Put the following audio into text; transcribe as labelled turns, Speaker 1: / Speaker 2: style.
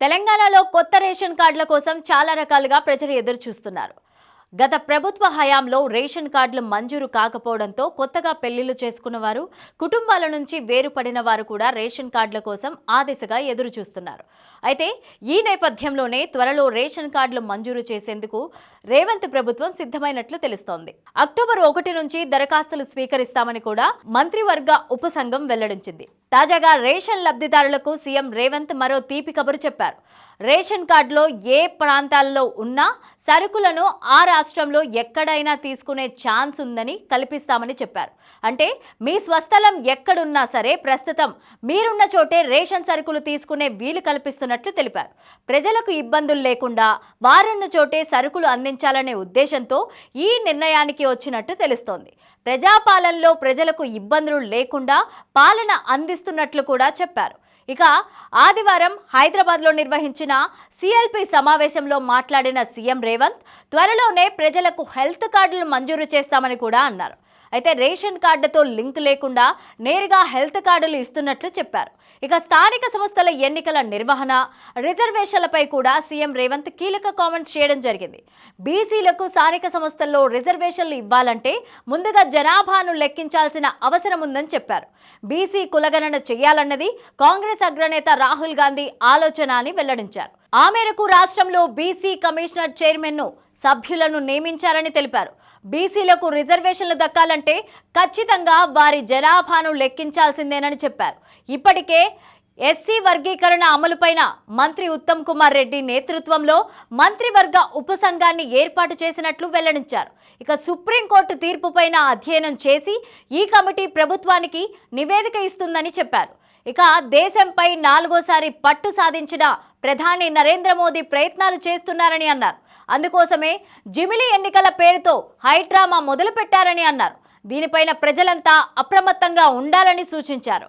Speaker 1: తెలంగాణలో కొత్త రేషన్ కార్డుల కోసం చాలా రకాలుగా ప్రజలు ఎదురు చూస్తున్నారు గత ప్రభుత్వ హయాంలో రేషన్ కార్డులు మంజూరు కాకపోవడంతో కొత్తగా పెళ్ళిళ్ళు చేసుకున్నవారు కుటుంబాల నుంచి వేరుపడిన వారు కూడా రేషన్ కార్డుల కోసం ఆ దిశగా ఎదురు చూస్తున్నారు అయితే ఈ నేపథ్యంలోనే త్వరలో రేషన్ కార్డులు మంజూరు చేసేందుకు రేవంత్ ప్రభుత్వం సిద్ధమైనట్లు తెలుస్తోంది. అక్టోబర్ ఒకటి నుంచి దరఖాస్తులు స్వీకరిస్తామని కూడా మంత్రివర్గ ఉపసంఘం వెల్లడించింది. తాజాగా రేషన్ లబ్ధిదారులకు సీఎం రేవంత్ మరో తీపి కబురు చెప్పారు. రేషన్ కార్డులో ఏ ప్రాంతాల్లో ఉన్నా సరుకులను ఆ రాష్ట్రంలో ఎక్కడైనా తీసుకునే ఛాన్స్ ఉందని కల్పిస్తామని చెప్పారు. అంటే మీ స్వస్థలం ఎక్కడున్నా సరే ప్రస్తుతం మీరున్న చోటే రేషన్ సరుకులు తీసుకునే వీలు కల్పిస్తున్నట్లు తెలిపారు. ప్రజలకు ఇబ్బందులు లేకుండా వారున్న చోటే సరుకులు అందించాలనే ఉద్దేశంతో ఈ నిర్ణయానికి వచ్చినట్టు తెలుస్తోంది. ప్రజాపాలనలో ప్రజలకు ఇబ్బందులు లేకుండా పాలన అందిస్తున్నట్లు కూడా చెప్పారు. ఇక ఆదివారం హైదరాబాద్లో నిర్వహించిన సిఎల్పి సమావేశంలో మాట్లాడిన సీఎం రేవంత్ త్వరలోనే ప్రజలకు హెల్త్ కార్డులు మంజూరు చేస్తామని కూడా అన్నారు. అయితే రేషన్ కార్డుతో లింక్ లేకుండా నేరుగా హెల్త్ కార్డులు ఇస్తున్నట్లు చెప్పారు. ఇక స్థానిక సంస్థల ఎన్నికల నిర్వహణ రిజర్వేషన్లపై కూడా సీఎం రేవంత్ కీలక కామెంట్స్ చేయడం జరిగింది. బీసీలకు స్థానిక సంస్థల్లో రిజర్వేషన్లు ఇవ్వాలంటే ముందుగా జనాభాను లెక్కించాల్సిన అవసరం ఉందని చెప్పారు. బీసీ కులగణన చేయాలన్నది కాంగ్రెస్ అగ్రనేత రాహుల్ గాంధీ ఆలోచన అని వెల్లడించారు. ఆ మేరకు రాష్ట్రంలో బీసీ కమిషనర్ చైర్మన్ను సభ్యులను నియమించారని తెలిపారు. బీసీలకు రిజర్వేషన్లు దక్కాలంటే ఖచ్చితంగా వారి జనాభాను లెక్కించాల్సిందేనని చెప్పారు. ఇప్పటికే ఎస్సీ వర్గీకరణ అమలుపైన మంత్రి ఉత్తమ్ కుమార్ రెడ్డి నేతృత్వంలో మంత్రివర్గ ఉపసంఘాన్ని ఏర్పాటు చేసినట్లు వెల్లడించారు. ఇక సుప్రీంకోర్టు తీర్పుపైన అధ్యయనం చేసి ఈ కమిటీ ప్రభుత్వానికి నివేదిక ఇస్తుందని చెప్పారు. ఇక దేశంపై నాలుగోసారి పట్టు సాధించిన ప్రధాని నరేంద్ర మోదీ ప్రయత్నాలు చేస్తున్నారని అన్నారు. అందుకోసమే జిమిలి ఎన్నికల పేరుతో హైడ్రామా మొదలుపెట్టారని అన్నారు. దీనిపైన ప్రజలంతా అప్రమత్తంగా ఉండాలని సూచించారు.